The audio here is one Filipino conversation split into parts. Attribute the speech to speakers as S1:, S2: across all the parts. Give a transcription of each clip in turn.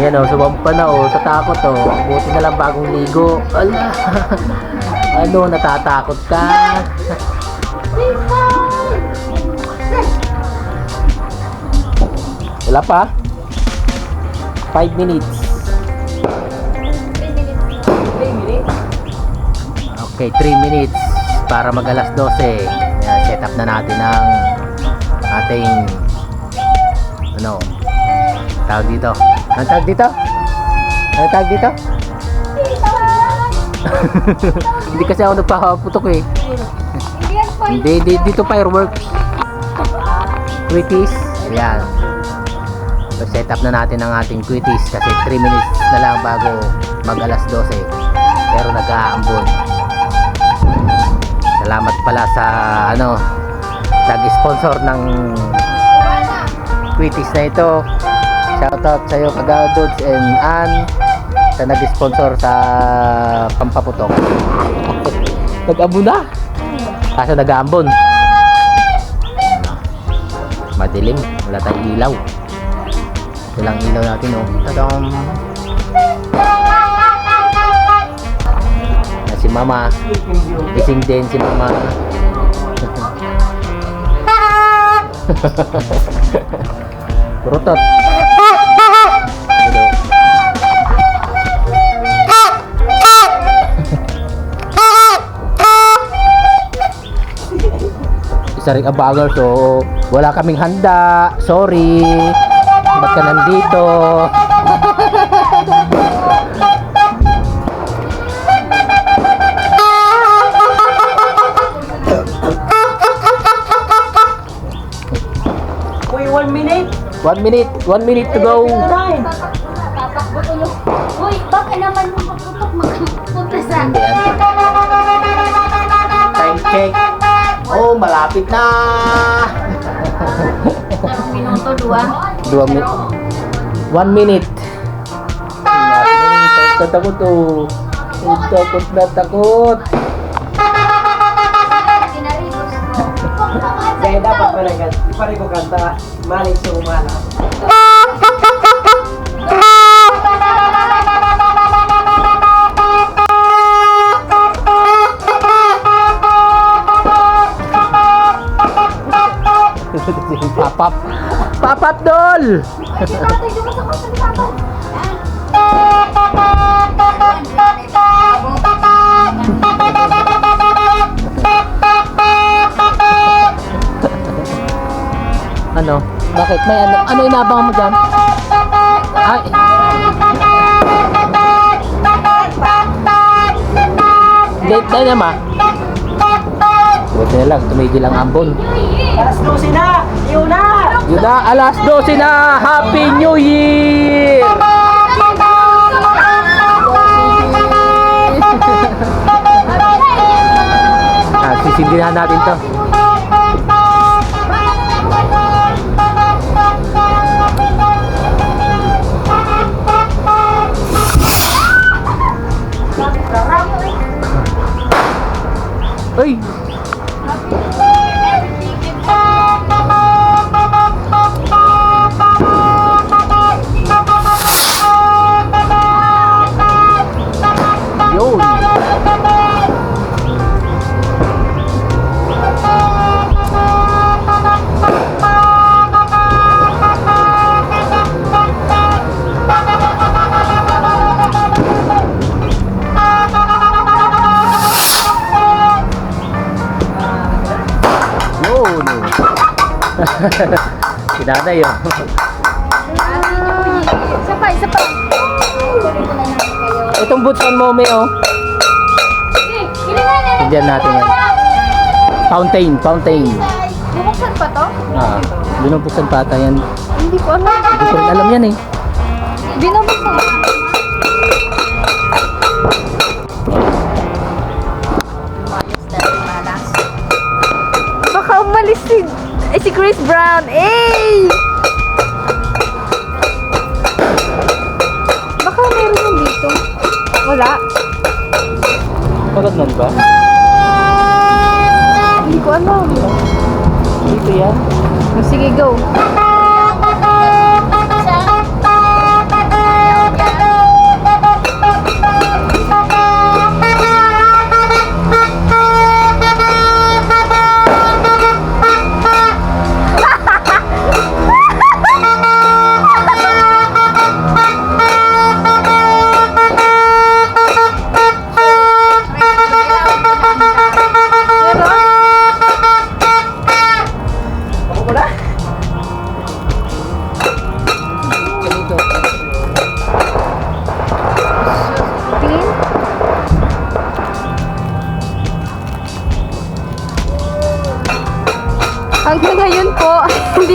S1: Ayan o, sumampa pa na o, sa takot o. Buti na lang bagong ligo. Ala. ano, natatakot ka? Wala pa? 5 minutes. Okay, 3 minutes para mag alas 12. Yan, set up na natin ang ating ano tawag dito. Ang tawag dito? Ano tawag dito? Hindi kasi ako nagpapaputok eh. Hindi, di, dito fireworks. Quickies. Ayan. So, set up na natin ang ating quickies kasi 3 minutes na lang bago mag alas 12. Pero nag-aambon. Salamat pala sa ano nag-sponsor ng quickies na ito. Shoutout sa iyo Kagaw Dudes and Ann sa nag-sponsor sa pampaputok. Nag-ambon na. Kaso nag-aambon. Madilim. Wala tayong ilaw. Ito lang ilaw natin, oh. Tadam! Na si Mama. Gising din si Mama. Hello. Isa ring abagal so wala kaming handa sorry ba't ka nandito
S2: Uy, one minute.
S1: one minute one minute to go.
S3: Tatakbo tuloy. Uy, baka naman mapaputok magpunta sa...
S1: Ayan. time check oh malapit na
S3: Ilang minuto, dua.
S1: dua minute one minute takot takot oh takot na takot
S3: Kinarigos ko.
S2: Kaya dapat pala gan. Di pa rin ko kanta. Maling sa umala.
S1: papap. Papap dol ano? Bakit? May ano ano inabangan mo dyan? Ay! Date na naman. Buti na lang, tumigil ang ambon.
S2: Alas 12 na. Yun na.
S1: Yun na, alas 12 na! Happy New Year! Ah, sisindihan natin to. Uy! si nanay yun.
S3: Isa pa, isa pa.
S1: Itong boots on mommy oh. Tignan natin yan. Fountain, fountain.
S3: Bubuksan pa to?
S1: Ah, binubuksan pa ata yan.
S3: Hindi ko alam.
S1: Hindi ko rin alam yan eh.
S3: Binubuksan Chris Brown. Eh! Baka meron yung dito. Wala.
S1: Pagod nun ba?
S3: Hindi ko alam.
S1: Dito yan.
S3: Sige, go.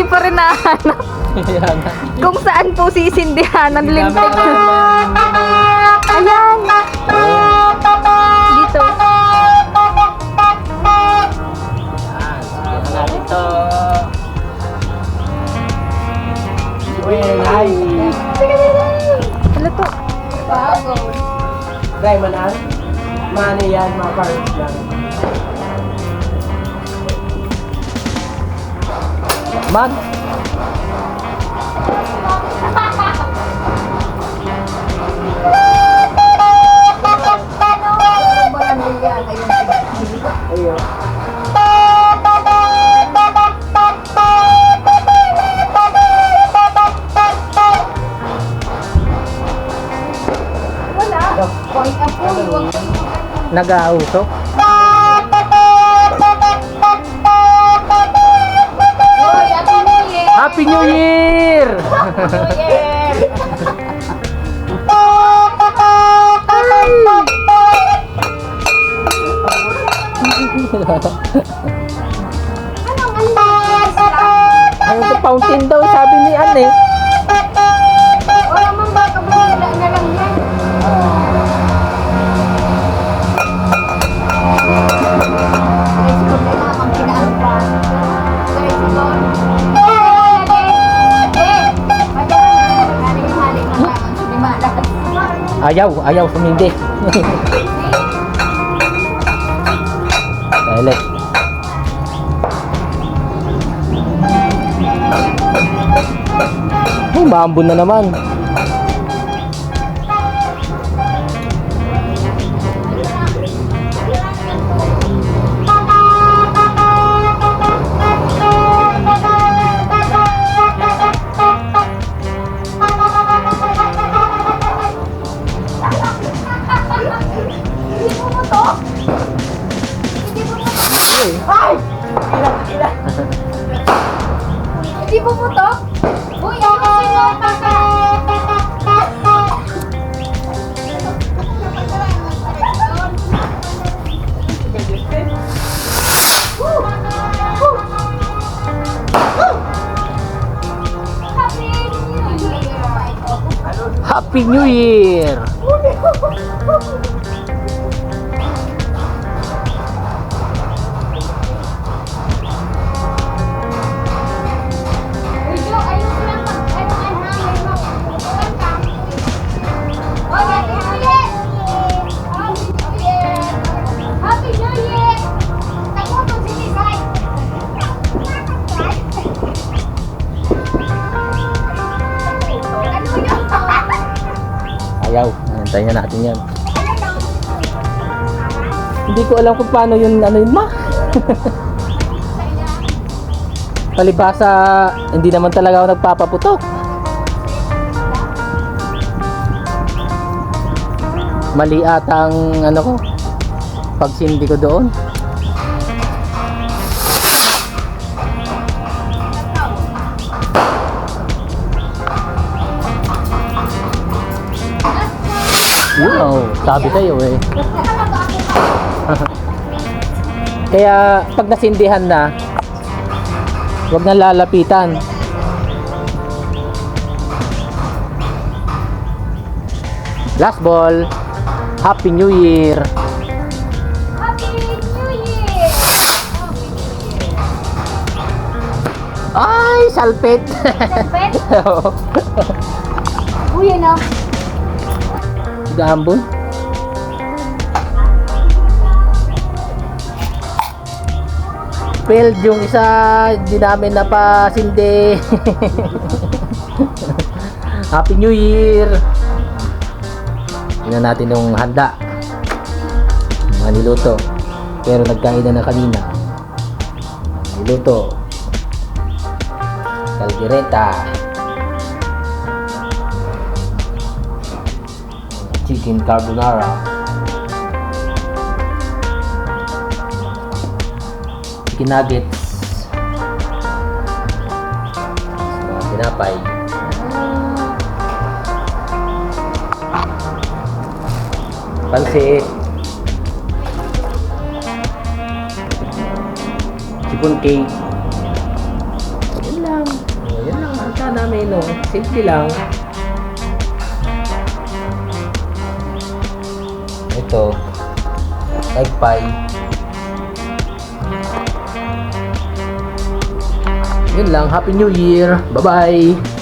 S3: Pa rin nahanap. Kung saan po sisindihan ng lintik.
S1: Man!
S2: Ayun.
S1: Nag-auto? Happy New Year! Ano to fountain daw sabi ni Anne eh. Ayaw, ayaw sumindi. Dahil Oh, maambon na naman.
S3: Hindi po po to? Uy, ako sino?
S1: Happy New Year! Ayaw. Antayin na natin yan. Hindi ko alam kung paano yun, ano yun ma. Palibasa, hindi naman talaga ako nagpapaputok. Mali ang ano ko, pagsindi ko doon. Oh, sabi kayo eh. Kaya pag nasindihan na, huwag na lalapitan. Last ball. Happy New Year.
S3: Happy New Year!
S1: Ay, salpit.
S3: Salpit?
S1: Oo.
S3: Uy, ano?
S1: Gambon. Failed yung isa, hindi namin napasindi. Happy New Year! Tingnan natin yung handa. Mga niluto. Pero nagkain na na kanina. Niluto. Caldereta. Chicken carbonara. Chicken nuggets. Mga tinapay. Pansit. Chicken cake. namin, no? Simple lang. Ito. Egg pie. Yun lang. Happy New Year. Bye-bye.